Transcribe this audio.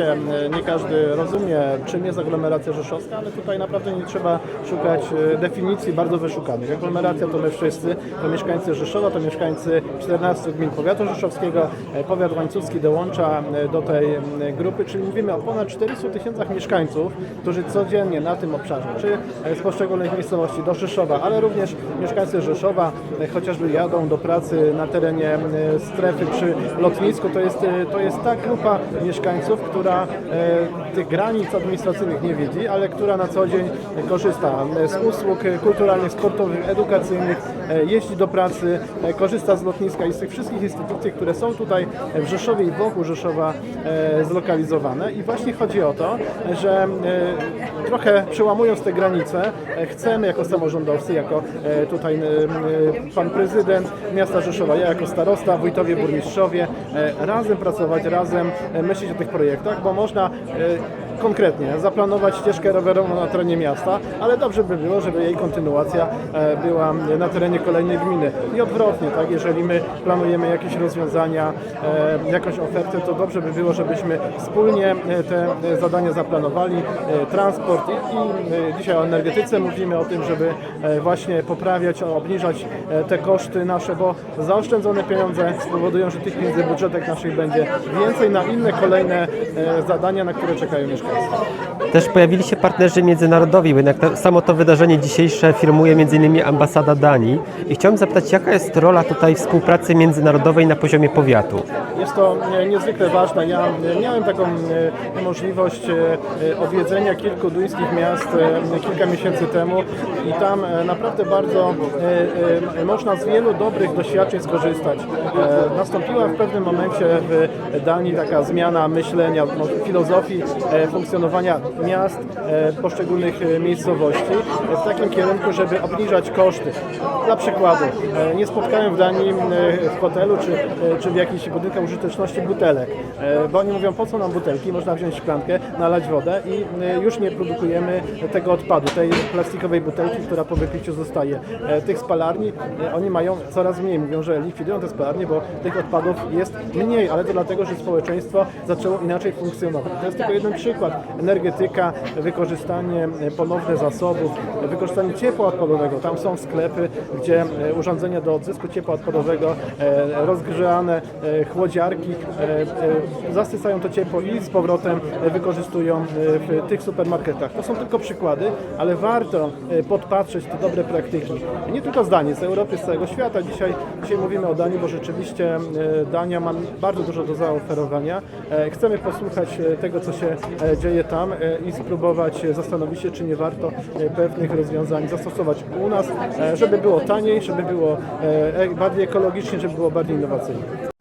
e, nie każdy rozumie, czym jest aglomeracja rzeszowska, ale tutaj naprawdę nie trzeba szukać e, definicji bardzo wyszukanych. Aglomeracja to my wszyscy, to mieszkańcy Rzeszowa, to mieszkańcy 14 gmin powiatu rzeszowskiego. E, Powiat łańcuski dołącza e, do tej grupy, czyli mówimy o ponad 400 tysiącach mieszkańców, którzy codziennie na tym obszarze, czy z poszczególnych miejscowości do Rzeszowa, ale również mieszkańcy Rzeszowa chociażby jadą do pracy na terenie strefy przy lotnisku, to jest, to jest ta grupa mieszkańców, która e, tych granic administracyjnych nie widzi, ale która na co dzień korzysta z usług kulturalnych, sportowych, edukacyjnych, e, jeździ do pracy, e, korzysta z lotniska i z tych wszystkich instytucji, które są tutaj w Rzeszowie i wokół Rzeszowa zlokalizowane. I właśnie chodzi o to, że trochę przełamując te granice, chcemy jako samorządowcy, jako tutaj pan prezydent miasta Rzeszowa, ja jako starosta, wójtowie, burmistrzowie, razem pracować, razem myśleć o tych projektach, bo można e, konkretnie zaplanować ścieżkę rowerową na terenie miasta, ale dobrze by było, żeby jej kontynuacja e, była na terenie kolejnej gminy. I odwrotnie, tak, jeżeli my planujemy jakieś rozwiązania, e, jakąś ofertę, to dobrze by było, żebyśmy wspólnie e, te zadania zaplanowali. Transport i, dzisiaj o energetyce mówimy o tym, żeby właśnie poprawiać, obniżać te koszty nasze, bo zaoszczędzone pieniądze spowodują, że tych pieniędzy w budżetach naszych będzie więcej na inne kolejne zadania, na które czekają mieszkańcy. Też pojawili się partnerzy międzynarodowi, bo jednak to, samo to wydarzenie dzisiejsze firmuje m.in. ambasada Danii. I chciałem zapytać, jaka jest rola tutaj współpracy międzynarodowej na poziomie powiatu? Jest to e, niezwykle ważne. Ja e, miałem taką e, możliwość odwiedzenia kilku duńskich miast kilka miesięcy temu i tam naprawdę bardzo można z wielu dobrych doświadczeń skorzystać. Nastąpiła w pewnym momencie w Danii taka zmiana myślenia, filozofii funkcjonowania miast, e, poszczególnych e, miejscowości w takim kierunku, żeby obniżać koszty. Dla przykładu, e, nie spotkałem w Danii w hotelu czy, czy w jakichś budynkach użyteczności butelek, bo oni mówią, po co nam butelki, można wziąć szklankę, nalać wodę i już nie produkujemy tego odpadu, tej plastikowej butelki, która po wypiciu zostaje. Tych spalarni oni mają coraz mniej, mówią, że likwidują te spalarnie, bo tych odpadów jest mniej, ale to dlatego, że społeczeństwo zaczęło inaczej funkcjonować. To jest tylko jeden przykład. Energetyka, wykorzystanie ponowne zasobów, wykorzystanie ciepła odpadowego. Tam są sklepy, gdzie e, urządzenia do odzysku ciepła odpadowego, e, rozgrzane e, chłodziarki zasysają to ciepło i z powrotem wykorzystują w tych supermarketach. To są tylko przykłady, ale warto podpatrzeć te dobre praktyki. Nie tylko z Danii, z Europy, z całego świata. Dzisiaj, dzisiaj mówimy o Danii, bo rzeczywiście Dania ma bardzo dużo do zaoferowania. Chcemy posłuchać tego, co się dzieje tam e, i spróbować zastanowić się, czy nie warto e, pewnych rozwiązań zastosować u nas, e, żeby było taniej, żeby było bardziej ekologicznie, żeby było bardziej innowacyjnie.